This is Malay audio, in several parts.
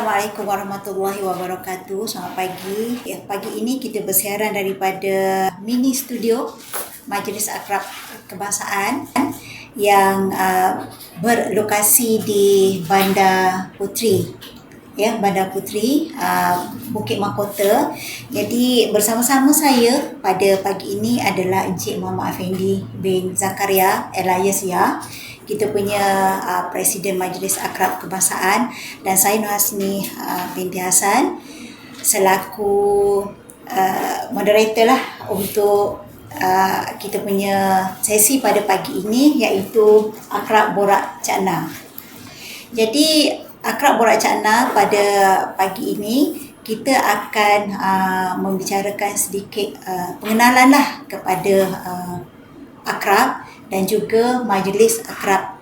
Assalamualaikum warahmatullahi wabarakatuh. Selamat pagi. Ya, pagi ini kita bersiaran daripada mini studio Majlis Akrab Kebangsaan yang uh, berlokasi di Bandar Puteri. Ya, Bandar Puteri, uh, Bukit Mahkota. Jadi bersama-sama saya pada pagi ini adalah Encik Muhammad Effendi bin Zakaria Elias ya kita punya uh, Presiden Majlis Akrab Kebangsaan dan saya Nur Hasni uh, binti Hassan selaku uh, moderator lah untuk uh, kita punya sesi pada pagi ini iaitu Akrab Borak Cakna. Jadi Akrab Borak Cakna pada pagi ini kita akan uh, membicarakan sedikit uh, pengenalan lah kepada uh, akrab dan juga Majlis Akrab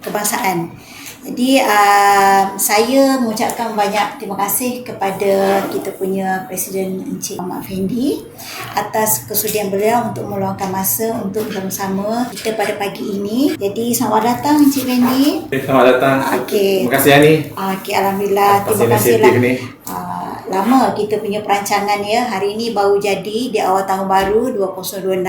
Kebangsaan. Jadi uh, saya mengucapkan banyak terima kasih kepada kita punya Presiden Encik Muhammad Fendi atas kesudian beliau untuk meluangkan masa untuk bersama kita pada pagi ini. Jadi selamat datang Encik Fendi. Selamat datang. Okey. Terima kasih Ani. Okey, alhamdulillah. Terima kasih lah. inisiatif ni. Uh, lama kita punya perancangan ya. Hari ini baru jadi di awal tahun baru 2026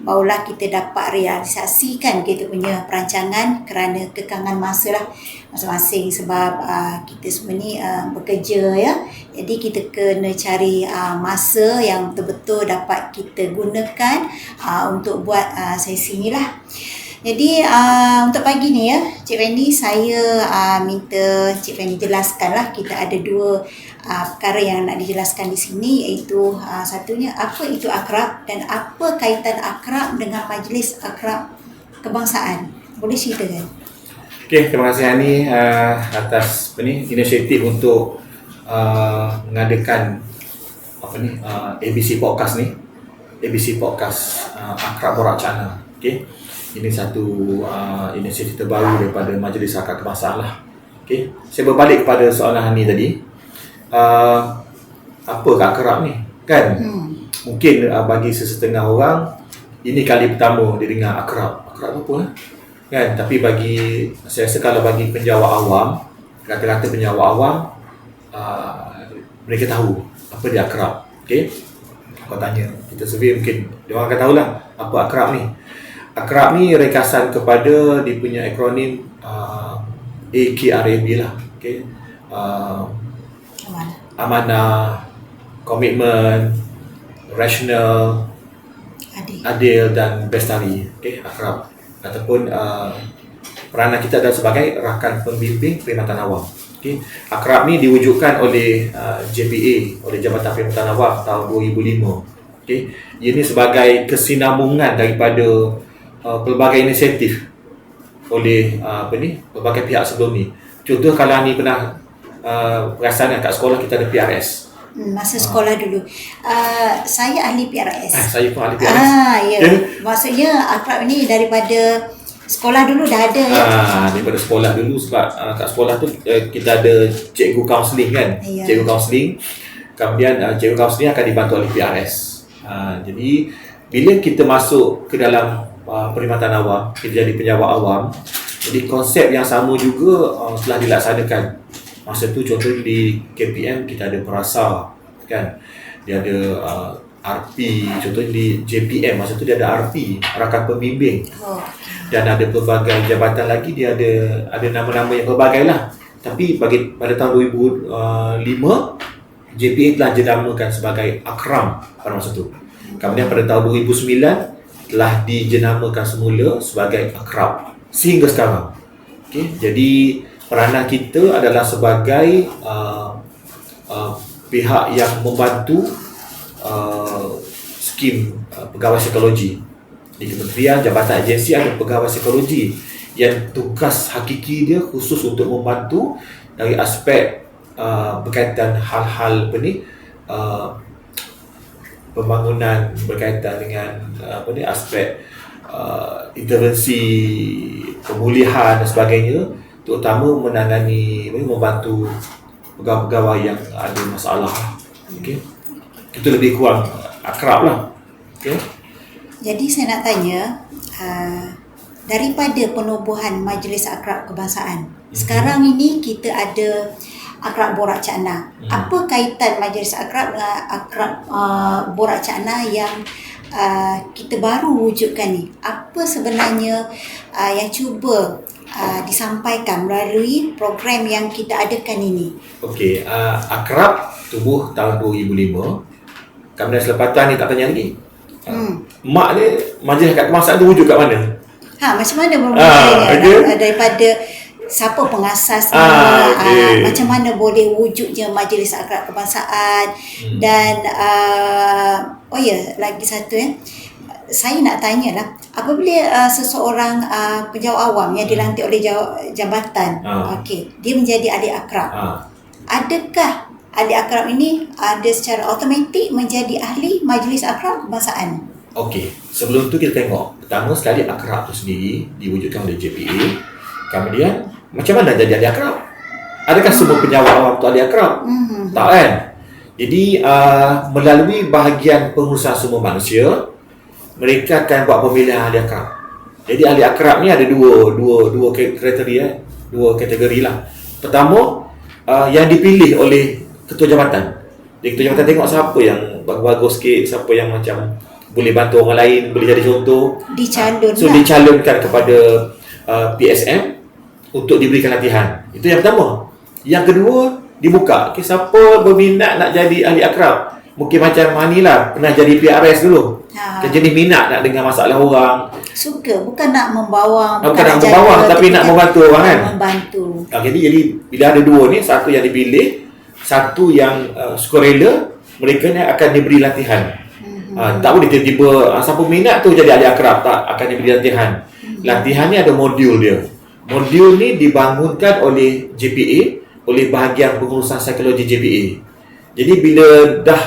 barulah kita dapat realisasikan kita punya perancangan kerana kekangan masa lah masing-masing sebab uh, kita semua ni uh, bekerja ya. Jadi kita kena cari uh, masa yang betul-betul dapat kita gunakan uh, untuk buat uh, sesi ni lah. Jadi uh, untuk pagi ni ya, Cik Wendy saya uh, minta Cik Wendy jelaskanlah kita ada dua uh, perkara yang nak dijelaskan di sini iaitu uh, satunya apa itu akrab dan apa kaitan akrab dengan majlis akrab kebangsaan. Boleh ceritakan? Okey, terima kasih Ani uh, atas apa ni inisiatif untuk uh, mengadakan apa ni uh, ABC podcast ni. ABC podcast uh, Akrab Borak Cana. Okey. Ini satu uh, inisiatif terbaru daripada Majlis Akrab Kebangsaan lah. Okey. Saya berbalik kepada soalan Ani tadi. Uh, apa akrab ni? Kan? Hmm. Mungkin uh, bagi sesetengah orang ini kali pertama dia dengar akrab. Akrab apa eh? Kan? Tapi bagi saya rasa kalau bagi penjawat awam, kata-kata penjawat awam uh, mereka tahu apa dia akrab. Okey? Kau tanya, kita survey mungkin dia orang akan tahulah apa akrab ni. Akrab ni rekasan kepada dia punya akronim uh, AKRAB lah. Okey. Uh, Mana? amanah, komitmen, rasional, Adik. adil dan bestari. Okey, akrab ataupun uh, peranan kita adalah sebagai rakan pembimbing perkhidmatan awam. Okey, akrab ni diwujudkan oleh uh, JPA, oleh Jabatan Perkhidmatan Awam tahun 2005. Okey, ini sebagai kesinambungan daripada uh, pelbagai inisiatif oleh uh, apa ni, pelbagai pihak sebelum ni. Contoh kalau ni pernah uh, perasan kat sekolah kita ada PRS. Hmm, masa sekolah dulu. Uh, saya ahli Ah, PRS. saya pun ahli PRS. Ah, ya. Jadi- Maksudnya akrab ni daripada sekolah dulu dah ada ya. Ah, daripada sekolah dulu sebab ah, kat sekolah tu eh, kita ada cikgu kaunseling kan. Ya. Cikgu kaunseling. Kemudian ah, cikgu kaunseling akan dibantu oleh PRS. Ah, jadi bila kita masuk ke dalam ah, perkhidmatan awam, kita jadi penjawat awam. Jadi konsep yang sama juga ah, telah dilaksanakan. Masa tu contohnya di KPM kita ada perasa kan. Dia ada ah, RP, contohnya di JPM masa tu dia ada RP, rakan pembimbing Oh. dan ada pelbagai jabatan lagi dia ada ada nama-nama yang berbagai lah tapi bagi pada tahun 2005 JPA telah jenamakan sebagai Akram pada masa itu kemudian pada tahun 2009 telah dijenamakan semula sebagai Akrab sehingga sekarang okay? jadi peranan kita adalah sebagai uh, uh, pihak yang membantu uh, skim uh, pegawai psikologi. Di kementerian, jabatan agensi ada pegawai psikologi yang tugas hakiki dia khusus untuk membantu dari aspek uh, berkaitan hal-hal apa ni uh, pembangunan berkaitan dengan uh, apa ni aspek uh, intervensi pemulihan dan sebagainya terutama menangani membantu pegawai-pegawai yang ada masalah okey itu lebih kurang akrab lah okey Jadi saya nak tanya uh, daripada penubuhan Majlis Akrab Kebangsaan. Sekarang ini kita ada Akrab Borak Cakna. Hmm. Apa kaitan Majlis Akrab dengan Akrab uh, Borak Cakna yang uh, kita baru wujudkan ni? Apa sebenarnya uh, yang cuba uh, disampaikan melalui program yang kita adakan ini? Okey, uh, akrab tubuh tahun 2005. Kemudian selepatan ni tak tanya lagi. Hmm. Mak ni majlis kat kebangsaan tu wujud kat mana? Ha, macam mana Ah, bermulanya okey. okay. daripada siapa pengasasnya, Ah, ah, okey. macam mana boleh wujudnya Majlis Akrab Kebangsaan Hmm. dan uh, oh ya lagi satu ya. Saya nak tanya lah apabila uh, seseorang uh, penjawat awam yang dilantik oleh jaw- jabatan Ah. okey dia menjadi ahli akrab Ha. adakah ahli akrab ini ada secara automatik menjadi ahli Majlis Akrab Kebangsaan Okey, sebelum tu kita tengok. Pertama sekali akrab tu sendiri diwujudkan oleh JPA. Kemudian macam mana jadi ahli akrab? Adakah semua penjawat awam tu ahli akrab? hmm. Tak kan? Jadi uh, melalui bahagian pengurusan sumber manusia, mereka akan buat pemilihan ahli akrab. Jadi ahli akrab ni ada dua dua dua kriteria, dua kategori lah. Pertama, uh, yang dipilih oleh ketua jabatan. Jadi ketua jabatan tengok siapa yang bagus-bagus sikit, siapa yang macam boleh bantu orang lain, boleh jadi contoh. dicalon So dicalonkan kepada uh, PSM untuk diberikan latihan. Itu yang pertama. Yang kedua, dibuka. Okay, siapa berminat nak jadi ahli akrab? Mungkin macam Mani lah, pernah jadi PRS dulu. Ha. Dia jadi minat nak dengar masalah orang. suka bukan nak membawa Bukan nak membawa, tapi nak membantu orang kan? membantu Ah, jadi, jadi bila ada dua ni, satu yang dipilih, satu yang uh, sukarela, mereka ni akan diberi latihan. Ha, tak boleh tiba-tiba uh, siapa minat tu jadi ahli akrab tak akan diberi latihan. Latihan ni ada modul dia. Modul ni dibangunkan oleh JPA oleh bahagian pengurusan psikologi JPA. Jadi bila dah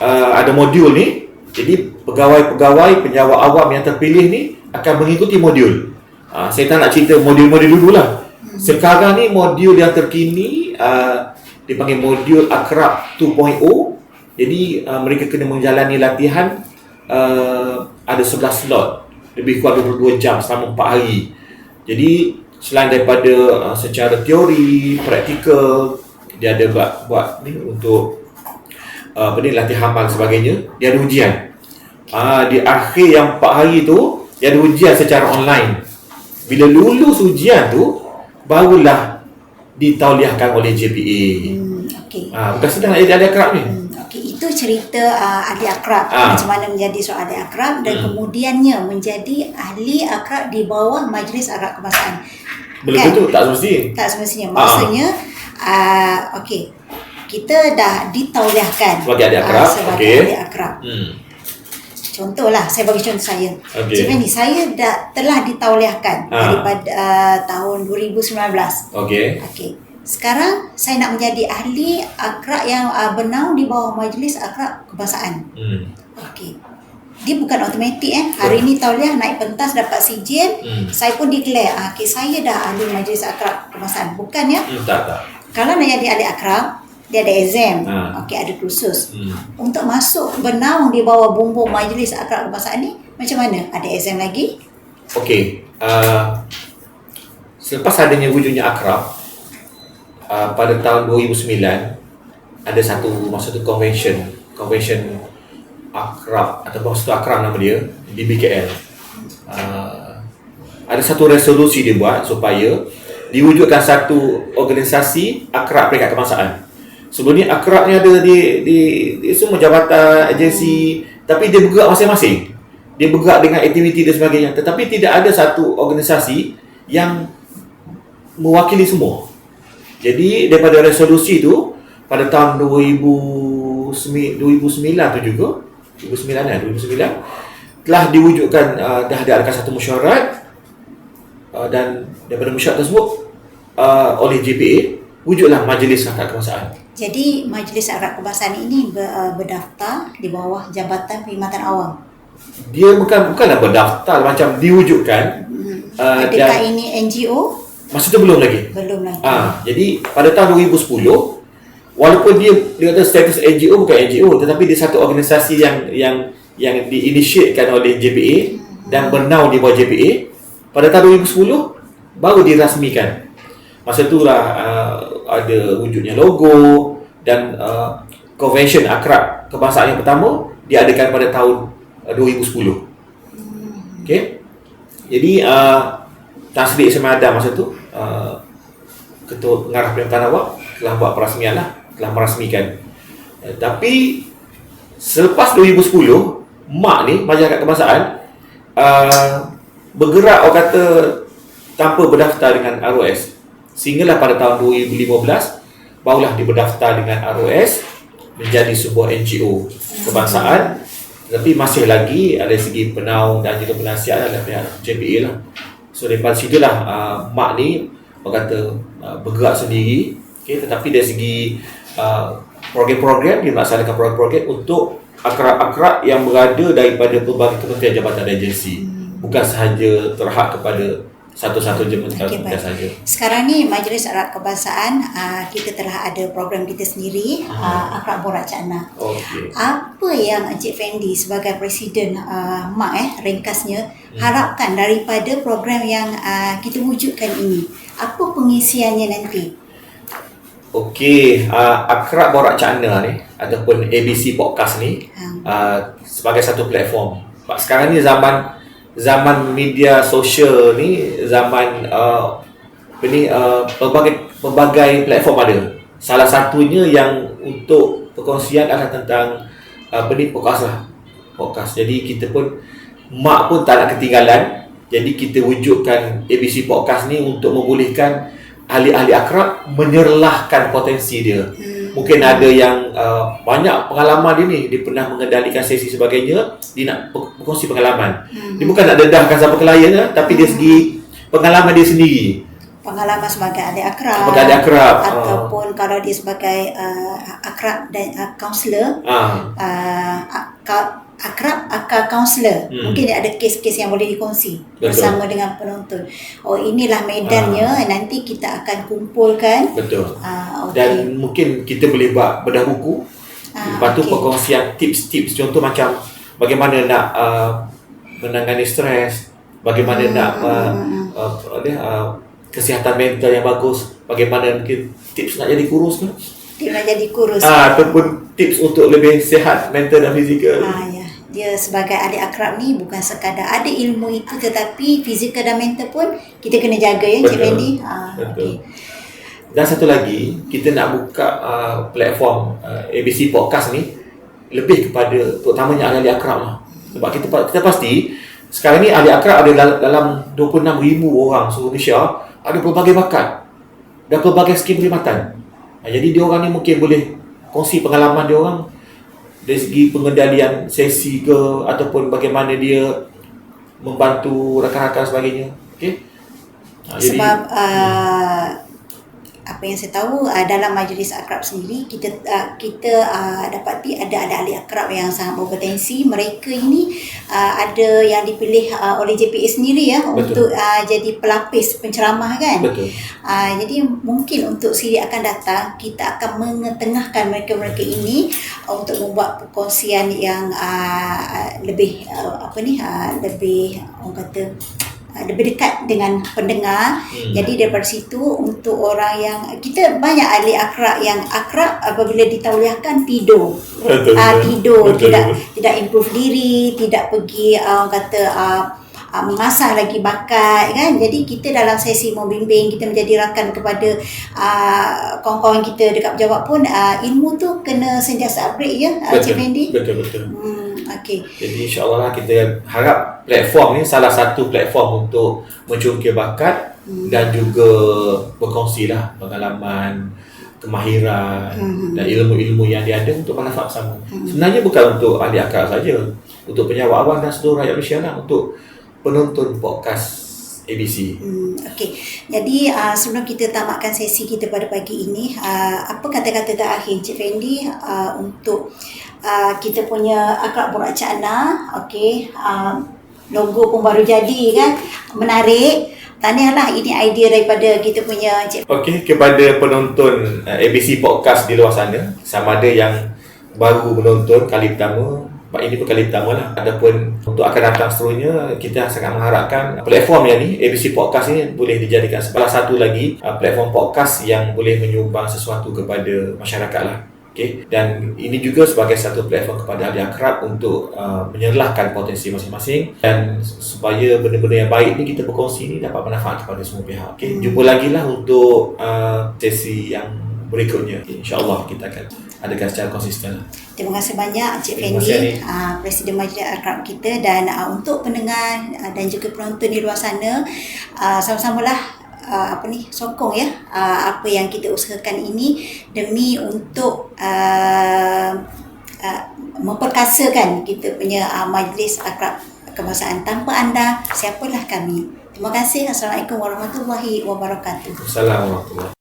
uh, ada modul ni, jadi pegawai-pegawai penjawat awam yang terpilih ni akan mengikuti modul. Uh, saya tak nak cerita modul-modul dulu lah. Sekarang ni modul yang terkini uh, dipanggil modul Akrab 2.0 jadi uh, mereka kena menjalani latihan uh, ada 11 slot lebih kurang 22 jam selama 4 hari. Jadi selain daripada uh, secara teori, praktikal, dia ada buat buat ni untuk uh, apa ni latihan amal sebagainya, dia ada ujian. Ah di akhir yang 4 hari tu dia ada ujian secara online. Bila lulus ujian tu barulah ditauliahkan oleh JPA. hmm, okey Ah bukan senang jadi ahli akrab ni. hmm, okey itu cerita uh, ahli akrab Ah. macam mana menjadi seorang ahli akrab dan Hmm. kemudiannya menjadi ahli akrab di bawah Majlis Akrab Kebangsaan Belum Kan? tentu tak semesti. tak semestinya Ah. maksudnya uh, okey kita dah ditauliahkan Sebagai ahli ah, akrab, sebagai okey. ahli akrab Hmm. Contohlah, saya bagi contoh saya. Okey. Macam ni, saya dah telah ditauliahkan Ah. daripada uh, tahun 2019. Okey. Okey. Sekarang saya nak menjadi ahli akrab yang uh, bernaung di bawah Majlis Akrab Kebangsaan. Hmm. Okey. Dia bukan automatik eh. Hari ni tauliah naik pentas dapat sijil. Hmm. Saya pun declare, ah, okay, saya dah ahli Majlis Akrab Kebangsaan. Bukan ya. Hmm, tak tak. Kalau nak jadi ahli akrab, dia ada exam. Ah. Okey, ada kursus. Hmm. Untuk masuk bernaung di bawah bumbung Majlis Akrab Kebangsaan ni, macam mana? Ada exam lagi? Okey. Uh, selepas adanya wujudnya akrab uh, pada tahun 2009 ada satu masa tu convention convention akrab ataupun satu akrab nama dia di BKL. Uh, ada satu resolusi dia buat supaya diwujudkan satu organisasi akrab peringkat kebangsaan. Sebelum ni akrab ni ada di, di, di semua jabatan, agensi tapi dia bergerak masing-masing. Dia bergerak dengan aktiviti dan sebagainya tetapi tidak ada satu organisasi yang mewakili semua. Jadi daripada resolusi tu pada tahun 2009 2009 tu juga 2009 kan 2009 telah diwujudkan uh, dah diadakan satu mesyuarat uh, dan daripada mesyuarat tersebut uh, oleh JPA wujudlah Majlis Rakyat Kebangsaan. Jadi Majlis Akrab Kebangsaan ini ber, uh, berdaftar di bawah Jabatan Perkhidmatan Awam. Dia bukan bukanlah berdaftar macam diwujudkan Hmm. uh, Adakah dan ini NGO? masa tu belum lagi. Belum lagi. Ah, jadi pada tahun 2010 walaupun dia dia kata status NGO bukan NGO tetapi dia satu organisasi yang yang yang diinitiatekan oleh JPA dan bernaung di bawah JPA pada tahun 2010 baru dirasmikan. Masa itulah uh, ada wujudnya logo dan uh, convention akrab kebangsaan yang pertama diadakan pada tahun uh, 2010. Okey. Jadi uh, Tan Sri Ismail Adam masa tu uh, Ketua Pengarah Perintah Awak telah buat perasmian lah, telah merasmikan. Uh, tapi selepas 2010, MAK ni, Masyarakat Kebangsaan uh, bergerak orang kata tanpa berdaftar dengan ROS. Sehinggalah pada tahun 2015 barulah diberdaftar dengan ROS menjadi sebuah NGO kebangsaan. Tapi masih lagi ada segi penaung dan juga penasihat adalah pihak JPA lah. So daripada situlah uh, mak ni orang kata uh, bergerak sendiri. Okay, tetapi dari segi uh, program-program dia melaksanakan program-program untuk akrab-akrab yang berada daripada pelbagai kementerian jabatan dan agensi. Bukan sahaja terhad kepada satu-satu jemputan Okey, okay, baik. saja. Sekarang ni Majlis Akrab Kebangsaan uh, kita telah ada program kita sendiri uh, Akrab Borak Cakna. Okey. Apa yang Encik Fendi sebagai Presiden uh, MAK eh ringkasnya harapkan daripada program yang uh, kita wujudkan ini? Apa pengisiannya nanti? Okey, uh, Akrab Borak Cakna ni ataupun ABC Podcast ni Ha. uh, sebagai satu platform. Sebab sekarang ni zaman zaman media sosial ni zaman uh, apa ni uh, pelbagai pelbagai platform ada. Salah satunya yang untuk perkongsian adalah tentang uh, ni podcast lah. Podcast. Jadi kita pun mak pun tak nak ketinggalan. Jadi kita wujudkan ABC Podcast ni untuk membolehkan ahli-ahli akrab menyerlahkan potensi dia. Hmm. Mungkin ada yang uh, banyak pengalaman dia ni, dia pernah mengendalikan sesi sebagainya, dia nak ber- berkongsi pengalaman. Hmm. Dia bukan nak dedahkan siapa klien lah, tapi dia segi pengalaman dia sendiri. Pengalaman sebagai adik akrab. Sebagai adik akrab. Ataupun kalau dia sebagai uh, akrab dan uh, kaunselor. Ah, uh, ak- akrab akal kaunselor Hmm. mungkin ada kes-kes yang boleh dikongsi Betul. bersama dengan penonton oh inilah medannya nanti kita akan kumpulkan betul. uh, okay. Dan mungkin kita boleh buat bedah buku. Ah, Lepas tu okey. perkongsian tips-tips contoh macam bagaimana nak uh, menangani stres, bagaimana Hmm, nak uh, hmm, hmm. uh, uh, kesihatan mental yang bagus, bagaimana mungkin tips nak jadi kurus ke? dia nak jadi kurus Ah, ataupun tips untuk lebih sihat mental dan fizikal. Ah, ya. Dia sebagai adik akrab ni bukan sekadar ada ilmu itu tetapi fizikal dan mental pun kita kena jaga ya Betul. Fendi. Ah, Betul. okey. Dan satu lagi, kita nak buka uh, platform uh, ABC Podcast ni lebih kepada terutamanya ahli akrab lah. Sebab kita kita pasti sekarang ni ahli akrab ada dal- dalam 26,000 orang seluruh Malaysia ada pelbagai bakat dan pelbagai skill perkhidmatan. Ha, jadi dia orang ni mungkin boleh kongsi pengalaman dia orang dari segi pengendalian sesi ke ataupun bagaimana dia membantu rakan-rakan sebagainya. Okey? Ha, Sebab uh, apa yang saya tahu uh, dalam majlis akrab sendiri kita uh, kita uh, dapati ada ada ahli akrab yang sangat berpotensi mereka ini uh, ada yang dipilih uh, oleh JPA sendiri ya Betul. untuk uh, jadi pelapis penceramah kan betul. Uh, jadi mungkin untuk siri akan datang kita akan mengetengahkan mereka-mereka ini uh, untuk membuat perkongsian yang uh, lebih uh, apa ni uh, lebih orang kata uh, lebih dekat dengan pendengar. Hmm. Jadi daripada situ untuk orang yang kita banyak ahli akrab yang akrab apabila ditauliahkan tidur. Betul, Ah, betul. tidur Betul, tidak betul. tidak improve diri, tidak pergi uh, kata uh, uh, mengasah lagi bakat kan jadi kita dalam sesi membimbing kita menjadi rakan kepada uh, kawan-kawan kita dekat pejabat pun uh, ilmu tu kena sentiasa upgrade ya uh, Cik Fendi betul, betul. hmm, okey Jadi insyaAllah lah kita harap platform ni salah satu platform untuk mencungkil bakat Hmm. dan juga berkongsi lah pengalaman, kemahiran Hmm. dan ilmu-ilmu yang dia ada untuk manfaat bersama. Hmm. Sebenarnya bukan untuk ahli akal saja, untuk penyawa awam dan seluruh rakyat Malaysia lah, untuk penonton podcast ABC. Hmm, Okey, jadi uh, sebelum kita tamatkan sesi kita pada pagi ini, uh, apa kata-kata terakhir Cik Fendi uh, untuk uh, kita punya akrab borak cakna, okey, uh, logo pun baru jadi kan, menarik. Tahniahlah ini idea daripada kita punya Cik Okey, kepada penonton uh, ABC Podcast di luar sana, sama ada yang baru menonton kali pertama ini pun kali pertama lah. Adapun untuk akan datang seterusnya, kita sangat mengharapkan platform yang ni, ABC Podcast ni boleh dijadikan salah satu lagi uh, platform podcast yang boleh menyumbang sesuatu kepada masyarakat lah. Okay. Dan ini juga sebagai satu platform kepada ahli akrab untuk uh, menyerlahkan potensi masing-masing dan supaya benda-benda yang baik ni kita berkongsi ni dapat bermanfaat kepada semua pihak. Okay. Jumpa lagi lah untuk uh, sesi yang berikutnya. Okay. InsyaAllah kita akan adakan secara konsisten. Terima kasih banyak Cik Fendi, uh, Presiden Majlis Akrab kita dan uh, untuk pendengar uh, dan juga penonton di luar sana, uh, sama-samalah uh, apa ni sokong ya uh, apa yang kita usahakan ini demi untuk uh, uh, memperkasakan kita punya uh, Majlis Akrab Kebangsaan. Tanpa anda, siapalah kami. Terima kasih. Assalamualaikum warahmatullahi wabarakatuh. Assalamualaikum